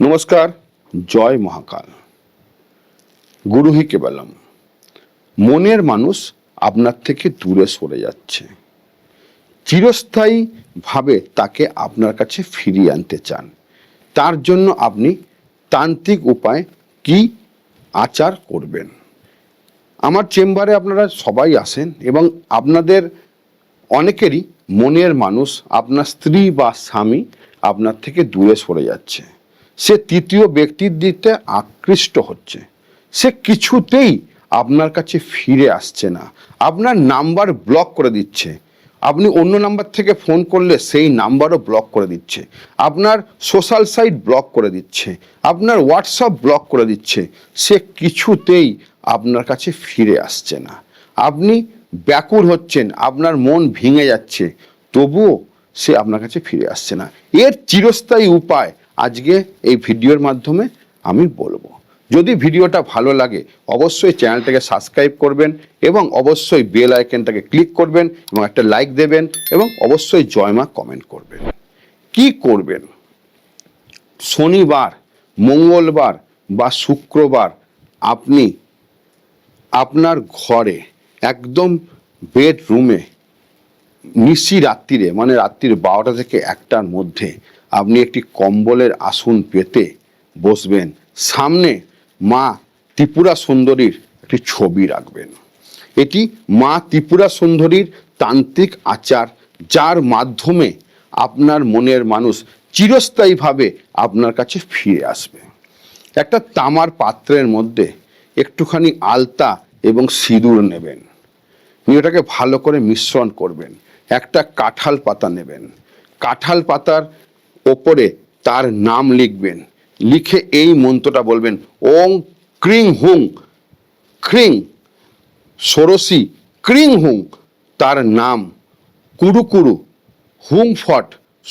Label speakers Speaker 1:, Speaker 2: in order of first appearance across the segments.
Speaker 1: নমস্কার, জয় মহাকাল। গুরু হি কেবলম, মনের মানুষ আপনার থেকে দূরে সরে যাচ্ছে। চিরস্থায়ী ভাবে তাকে আপনার কাছে ফিরিয়ে আনতে চান। তার জন্য আপনি তান্ত্রিক উপায় কি আচার করবেন? আমার চেম্বারে আপনারা সবাই আসেন এবং আপনাদের অনেকেরই মনের মানুষ, আপনার স্ত্রী বা স্বামী আপনার থেকে দূরে সরে যাচ্ছে। সে তৃতীয় ব্যক্তির দিতে আকৃষ্ট হচ্ছে। সে কিছুতেই আপনার কাছে ফিরে আসছে না। আপনার নাম্বার ব্লক করে দিচ্ছে। আপনি অন্য নাম্বার থেকে ফোন করলে সেই নাম্বারও ব্লক করে দিচ্ছে। আপনার সোশ্যাল সাইট ব্লক করে দিচ্ছে। আপনার হোয়াটসঅ্যাপ ব্লক করে দিচ্ছে। সে কিছুতেই আপনার কাছে ফিরে আসছে না। আপনি ব্যাকুল হচ্ছেন। আপনার মন ভেঙে যাচ্ছে। তবুও সে আপনার কাছে ফিরে আসছে না। এর চিরস্থায়ী উপায় আজকে এই ভিডিওর মাধ্যমে আমি বলব। যদি ভিডিওটা ভালো লাগে, অবশ্যই চ্যানেলটাকে সাবস্ক্রাইব করবেন এবং অবশ্যই বেল আইকনটাকে ক্লিক করবেন এবং একটা লাইক দেবেন এবং অবশ্যই জয়মা কমেন্ট করবেন। কি করবেন? শনিবার, মঙ্গলবার বা শুক্রবার আপনি আপনার ঘরে একদম বেডরুমে নিশি রাত্রিরে মানে রাত্রির বারোটা থেকে একটার মধ্যে আপনি একটি কম্বলের আসন পেতে বসবেন। সামনে মা ত্রিপুরা সুন্দরীর একটি ছবি রাখবেন। এটি মা ত্রিপুরা সুন্দরীর তান্ত্রিক আচার, যার মাধ্যমে আপনার মনের মানুষ চিরস্থায়ীভাবে আপনার কাছে ফিরে আসবে। একটা তামার পাত্রের মধ্যে একটুখানি আলতা এবং সিঁদুর নেবেন। ওটাকে ভালো করে মিশ্রণ করবেন। একটা কাঁঠাল পাতা নেবেন। কাঁঠাল পাতার ওপরে তার নাম লিখবেন। লিখে এই মন্ত্রটা বলবেন, ওং ক্রিং হুং, ক্রিং ষোড়শী ক্রিং হুং, তার নাম কুরু কুরু, হুং ফট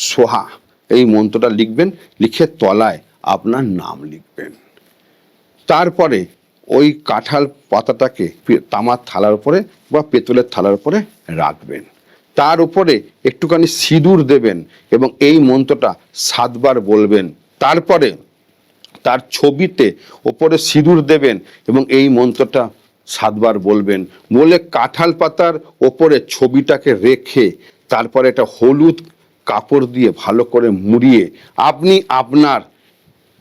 Speaker 1: সোহা। এই মন্ত্রটা লিখবেন, লিখে তলায় আপনার নাম লিখবেন। তারপরে ওই কাঁঠাল পাতাটাকে তামার থালার উপরে বা পেতলের থালার উপরে রাখবেন। তার উপরে একটুখানি সিঁদুর দেবেন এবং এই মন্ত্রটা সাতবার বলবেন। তারপরে তার ছবিতে ওপরে সিঁদুর দেবেন এবং এই মন্ত্রটা সাতবার বলবেন। বলে কাঁঠাল পাতার ওপরে ছবিটাকে রেখে তারপরে একটা হলুদ কাপড় দিয়ে ভালো করে মুড়িয়ে আপনি আপনার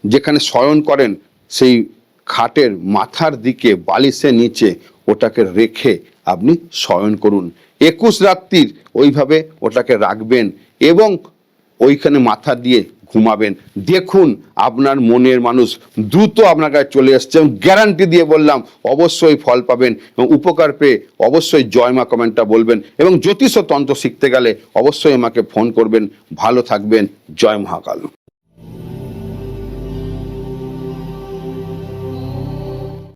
Speaker 1: যেখানে শয়ন করেন সেই খাটের মাথার দিকে বালিশের নিচে ওটাকে রেখে আপনি শয়ন করুন। একুশ রাত্রির ওইভাবে ওটাকে রাখবেন এবং ওইখানে মাথা দিয়ে ঘুমাবেন। দেখুন, আপনার মনের মানুষ দ্রুত আপনার কাছে চলে আসছে এবং গ্যারান্টি দিয়ে বললাম, অবশ্যই ফল পাবেন এবং উপকার পেয়ে অবশ্যই জয়মা কমেন্টটা বলবেন এবং জ্যোতিষ তন্ত্র শিখতে গেলে অবশ্যই আমাকে ফোন করবেন। ভালো থাকবেন। জয় মহাকাল।